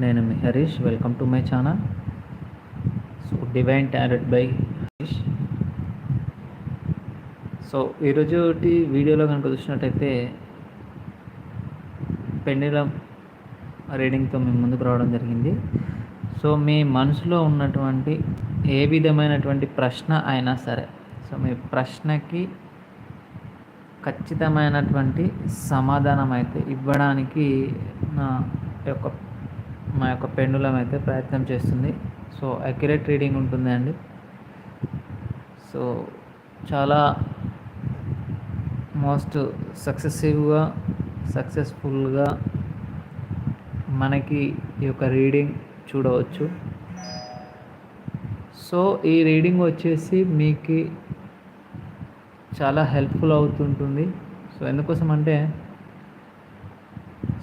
నేను మీ Harish welcome to my channel so divine talent by Harish. So ఈరోజు వీడియోలో కనుక చూసినట్టయితే పెండిలం రీడింగ్తో మేము ముందుకు రావడం జరిగింది. సో మీ మనసులో ఉన్నటువంటి ఏ విధమైనటువంటి ప్రశ్న అయినా సరే సో మీ ప్రశ్నకి ఖచ్చితమైనటువంటి సమాధానం అయితే ఇవ్వడానికి నా యొక్క మా యొక్క పెండులం అయితే ప్రయత్నం చేస్తుంది. సో అక్యురేట్ రీడింగ్ ఉంటుంది అండి. సో చాలా మోస్ట్ సక్సెసివ్గా సక్సెస్ఫుల్గా మనకి ఈ యొక్క రీడింగ్ చూడవచ్చు. సో ఈ రీడింగ్ వచ్చేసి మీకు చాలా హెల్ప్ఫుల్ అవుతుంటుంది. సో ఎందుకోసం అంటే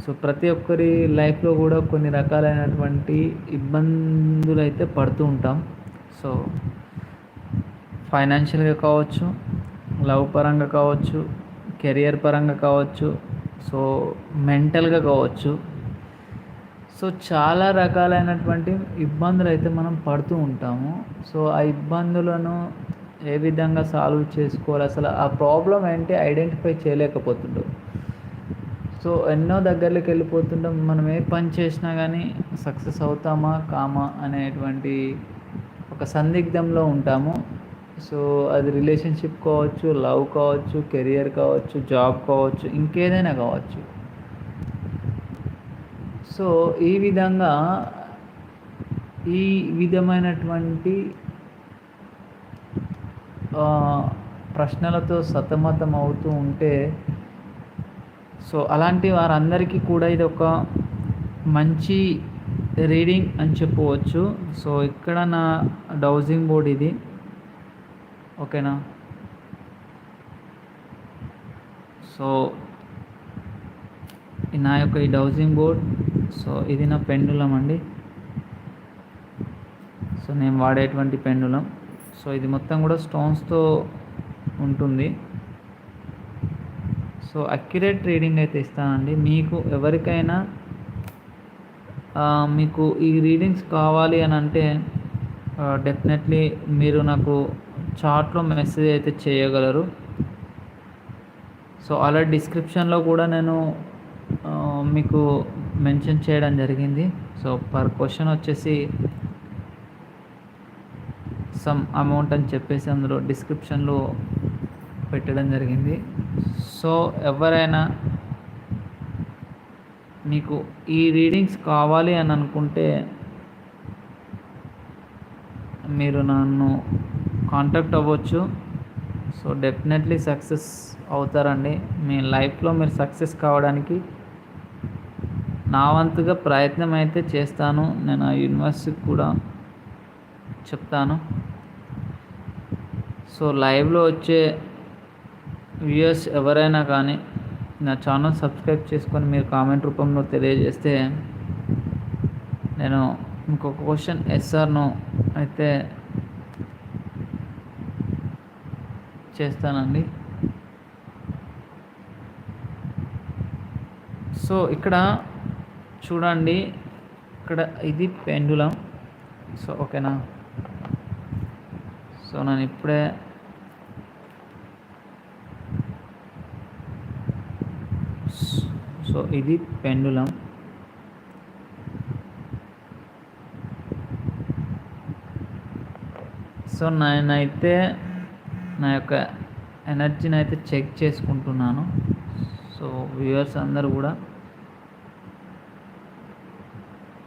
సో ప్రతి ఒక్కరి లైఫ్లో కూడా కొన్ని రకాలైనటువంటి ఇబ్బందులు అయితే పడుతూ ఉంటాం. సో ఫైనాన్షియల్గా కావచ్చు లవ్ పరంగా కావచ్చు కెరియర్ పరంగా కావచ్చు సో మెంటల్గా కావచ్చు. సో చాలా రకాలైనటువంటి ఇబ్బందులు అయితే మనం పడుతూ ఉంటాము. సో ఆ ఇబ్బందులను ఏ విధంగా సాల్వ్ చేసుకోవాలి? అసలు ఆ ప్రాబ్లం ఏంటి? ఐడెంటిఫై చేయలేకపోతుంటాం. సో ఎన్నో దగ్గరలోకి వెళ్ళిపోతుంటాం. మనం ఏ పని చేసినా కానీ సక్సెస్ అవుతామా కామా అనేటువంటి ఒక సందిగ్ధంలో ఉంటాము. సో అది రిలేషన్షిప్ కావచ్చు లవ్ కావచ్చు కెరియర్ కావచ్చు జాబ్ కావచ్చు ఇంకేదైనా కావచ్చు. సో ఈ విధంగా ఈ విధమైనటువంటి ప్రశ్నలతో సతమతం అవుతూ ఉంటే సో అలాంటి వారందరికీ కూడా ఇది ఒక మంచి రీడింగ్ అని చెప్పవచ్చు సో ఇక్కడ నా డౌజింగ్ బోర్డ్ ఇది. ఓకేనా? సో నా యొక్క ఈ డౌజింగ్ బోర్డ్ సో ఇది నా పెండులం అండి. సో నేను వాడేటువంటి పెండులం. సో ఇది మొత్తం కూడా స్టోన్స్తో ఉంటుంది. సో అక్యురేట్ రీడింగ్ అయితే ఇస్తానండి. మీకు ఎవరికైనా మీకు ఈ రీడింగ్స్ కావాలి అని అంటే డెఫినెట్లీ మీరు నాకు చాట్లో మెసేజ్ అయితే చేయగలరు. సో అలా డిస్క్రిప్షన్లో కూడా నేను మీకు మెన్షన్ చేయడం జరిగింది. సో పర్ క్వశ్చన్ వచ్చేసి సమ్ అమౌంట్ అని చెప్పేసి అందులో డిస్క్రిప్షన్లో పెట్టడం జరిగింది. సో ఎవరైనా మీకు ఈ రీడింగ్స్ కావాలి అని అనుకుంటే మీరు నన్ను కాంటాక్ట్ అవ్వచ్చు. సో డెఫినెట్లీ సక్సెస్ అవుతారండి. మీ లైఫ్లో మీరు సక్సెస్ కావడానికి నా వంతుగా ప్రయత్నం అయితే చేస్తాను. నేను ఆ యూనివర్సిటీకి కూడా చెప్తాను. సో లైవ్లో వచ్చే వ్యూయర్స్ ఎవరైనా కానీ నా ఛానల్ సబ్స్క్రైబ్ చేసుకొని మీరు కామెంట్ రూపంలో తెలియజేస్తే నేను ఇంకొక క్వశ్చన్ ఎస్ఆర్ను అయితే చేస్తానండి. సో ఇక్కడ చూడండి. ఇక్కడ ఇది పెండులం. సో ఓకేనా? సో నేను ఇప్పుడే సో ఇది పెండులం. సో నేనైతే నా యొక్క ఎనర్జీని అయితే చెక్ చేసుకుంటున్నాను. సో వ్యూవర్స్ అందరు కూడా.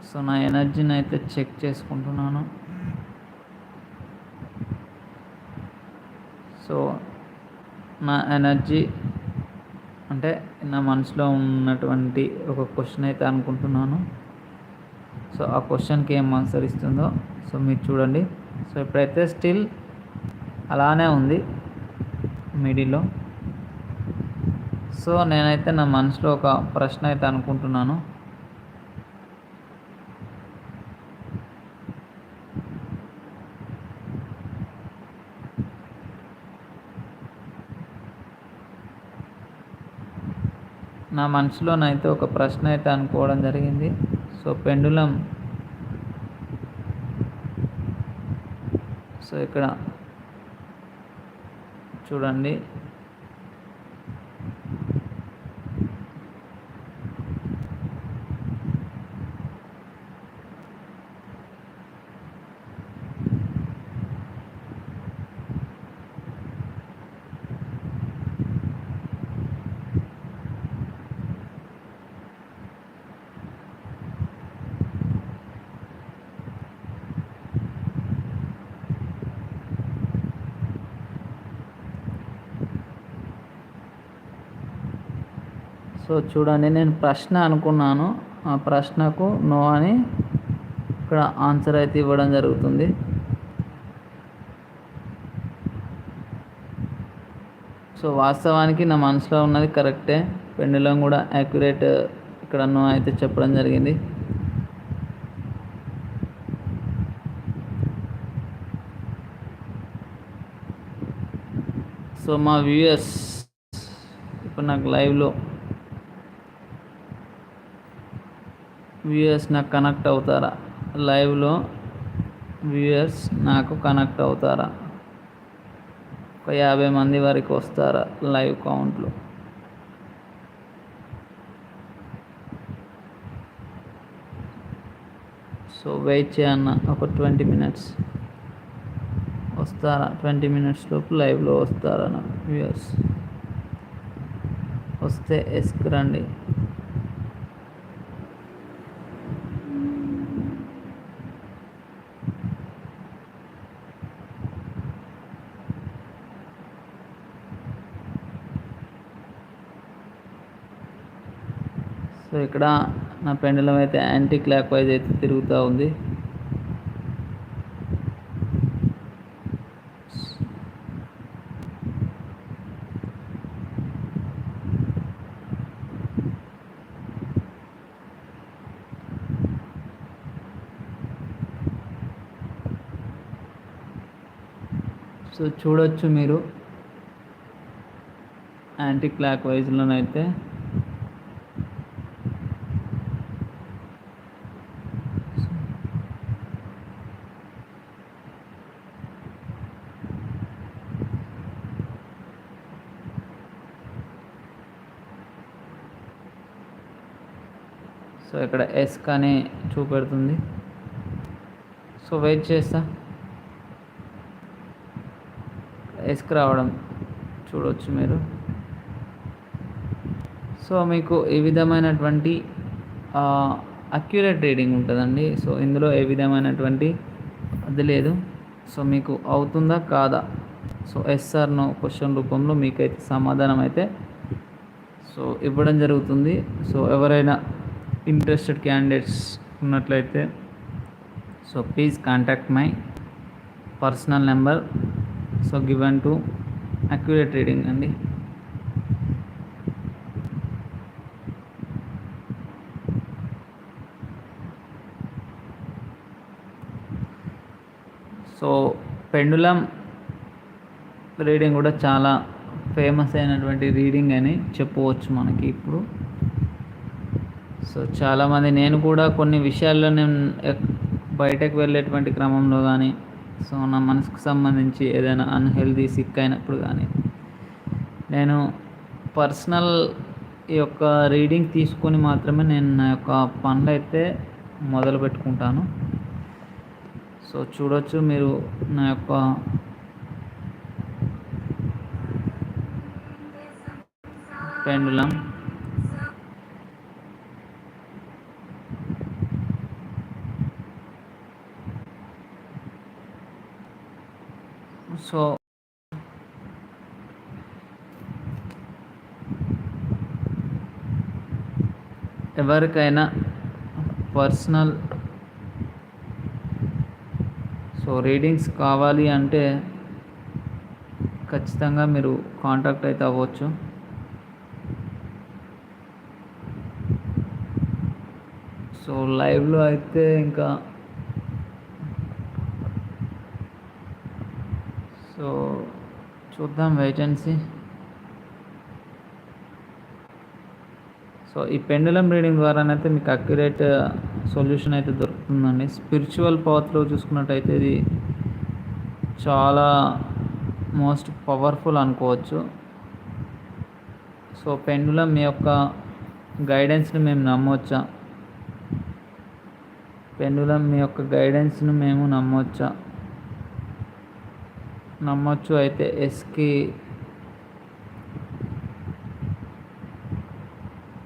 సో నా ఎనర్జీని అయితే చెక్ చేసుకుంటున్నాను. సో నా ఎనర్జీ అంటే నా మనసులో ఉన్నటువంటి ఒక క్వశ్చన్ అయితే అనుకుంటున్నాను. సో ఆ క్వశ్చన్కి ఏం ఆన్సర్ ఇస్తుందో సో మీరు చూడండి. సో ఇప్పుడైతే స్టిల్ అలానే ఉంది మిడిల్లో సో నేనైతే నా మనసులో ఒక ప్రశ్న అయితే అనుకుంటున్నాను. నా మనసులోనైతే ఒక ప్రశ్న అయితే అనుకోవడం జరిగింది. So pendulum. సో ఇక్కడ చూడండి. సో చూడండి నేను ప్రశ్న అనుకున్నాను. ఆ ప్రశ్నకు నో అని ఇక్కడ ఆన్సర్ అయితే ఇవ్వడం జరుగుతుంది. సో వాస్తవానికి నా మనసులో ఉన్నది కరెక్టే. పెండులం కూడా యాక్యురేట్ ఇక్కడ నో అయితే చెప్పడం జరిగింది. సో మా వ్యూయర్స్ ఇప్పుడు నాకు లైవ్లో వ్యూయర్స్ నాకు కనెక్ట్ అవుతారా? లైవ్లో వ్యూయర్స్ నాకు కనెక్ట్ అవుతారా? ఒక యాభై మంది వరకు వస్తారా లైవ్ కౌంట్లో? సో వెయిట్ చేయన్న ఒక ట్వంటీ మినిట్స్. వస్తారా? ట్వంటీ మినిట్స్ లోపు లైవ్లో వస్తారా నా వ్యూయర్స్? వస్తే ఎస్క్ రండి. ఇక్కడ నా పెండలం అయితే యాంటీ క్లాక్ వైజ్ అయితే తిరుగుతూ ఉంది. సో చూడొచ్చు మీరు. యాంటీ క్లాక్ వైజ్లోనైతే సో ఇక్కడ ఎస్ కానీ చూపెడుతుంది. సో వెయిట్ చేస్తా. ఎస్క్ రావడం చూడవచ్చు మీరు. సో మీకు ఏ విధమైనటువంటి అక్యురేట్ రీడింగ్ ఉంటుందండి. సో ఇందులో ఏ విధమైనటువంటి అది లేదు. సో మీకు అవుతుందా కాదా? సో ఎస్ఆర్ నో క్వశ్చన్ రూపంలో మీకైతే సమాధానం అయితే సో ఇవ్వడం జరుగుతుంది. సో ఎవరైనా ఇంట్రెస్టెడ్ క్యాండిడేట్స్ ఉన్నట్లయితే so please contact my personal number so given to accurate reading అండి. సో పెండులం రీడింగ్ కూడా చాలా ఫేమస్ అయినటువంటి రీడింగ్ అని చెప్పవచ్చు మనకి ఇప్పుడు. సో చాలామంది నేను కూడా కొన్ని విషయాల్లో నేను బయటకు వెళ్ళేటువంటి క్రమంలో కానీ సో నా మనసుకు సంబంధించి ఏదైనా అన్హెల్దీ సిక్ అయినప్పుడు కానీ నేను పర్సనల్ ఈ యొక్క రీడింగ్ తీసుకొని మాత్రమే నేను నా యొక్క పనులు అయితే మొదలు పెట్టుకుంటాను. సో చూడొచ్చు మీరు నా యొక్క పెండులం. సో ఎవరికైనా పర్సనల్ సో రీడింగ్స్ కావాలి అంటే ఖచ్చితంగా మీరు కాంటాక్ట్ అయితే అవ్వచ్చు. సో లైవ్లో అయితే ఇంకా సో చూద్దాం వెయిట్ అండ్ సీ సో ఈ పెండులం రీడింగ్ ద్వారానైతే మీకు అక్యురేట్ సొల్యూషన్ uh, అయితే దొరుకుతుందండి. స్పిరిచువల్ పాత్లో చూసుకున్నట్టయితే ఇది చాలా మోస్ట్ పవర్ఫుల్ అనుకోవచ్చు. సో పెండులం మీ యొక్క గైడెన్స్ని మేము నమ్మవచ్చా పెండులం మీ యొక్క గైడెన్స్ని మేము నమ్మవచ్చా నమ్మొచ్చు అయితే ఎస్కి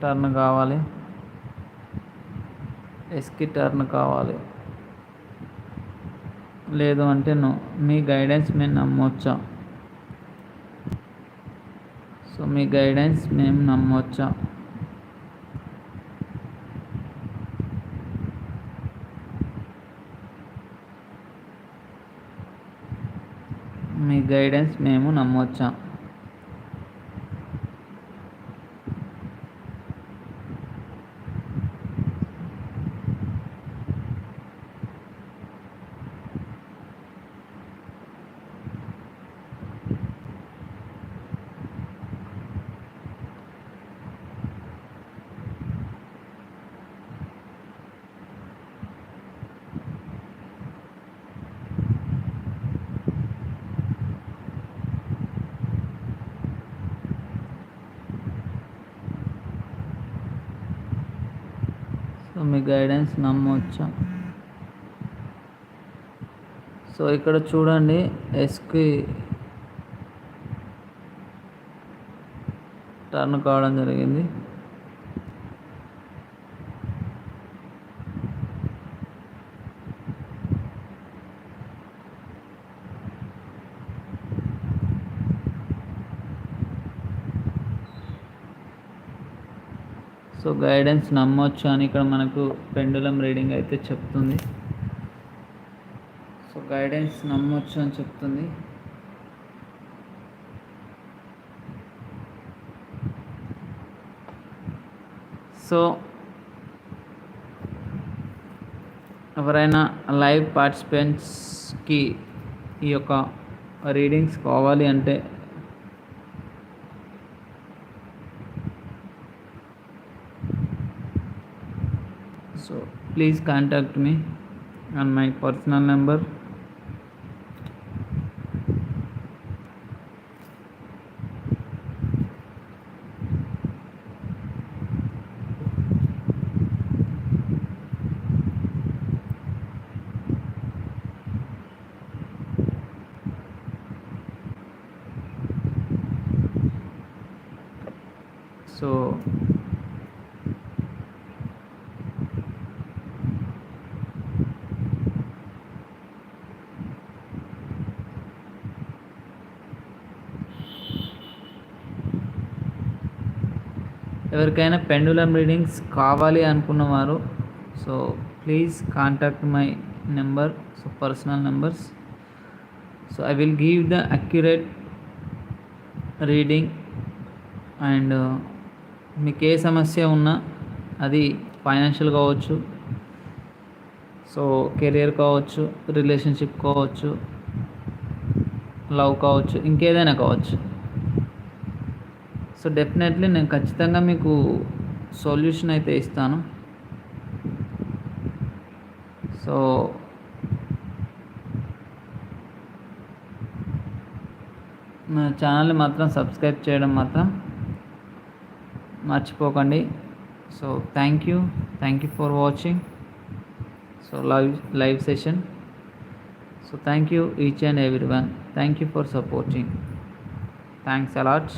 టర్న్ కావాలి. ఎస్కి టర్న్ కావాలి. లేదు అంటే నో. మీ గైడెన్స్ మేము నమ్మవచ్చా సో మీ గైడెన్స్ మేము నమ్మవచ్చా మీ గైడెన్స్ మేము నమ్మవచ్చా సో మీ గైడెన్స్ నమ్మవచ్చా సో ఇక్కడ చూడండి ఎస్కి టర్న్ కావడం జరిగింది. సో గైడెన్స్ నమ్మొచ్చు అని ఇక్కడ మనకు పెండులం రీడింగ్ అయితే చెప్తుంది. సో గైడెన్స్ నమ్మొచ్చు అని చెప్తుంది. సో ఎవరైనా లైవ్ పార్టిసిపెంట్స్కి ఈ యొక్క రీడింగ్స్ కావాలి అంటే so please contact me on my personal number so ఎవరికైనా పెండులం రీడింగ్స్ కావాలి అనుకున్నవారు so please contact my number so personal numbers. So I will give the accurate reading and uh, మీకు ఏ సమస్య ఉన్నా అది ఫైనాన్షియల్ కావచ్చు సో కెరియర్ కావచ్చు relationship కావచ్చు లవ్ కావచ్చు ఇంకేదైనా కావచ్చు. సో డెఫినెట్లీ నేను ఖచ్చితంగా మీకు సొల్యూషన్ అయితే ఇస్తాను. సో నా ఛానల్ని మాత్రం సబ్స్క్రైబ్ చేయడం మాత్రం మర్చిపోకండి. So thank you. Thank you for watching. So live live session. So thank you each and every one thank you for supporting. Thanks a lot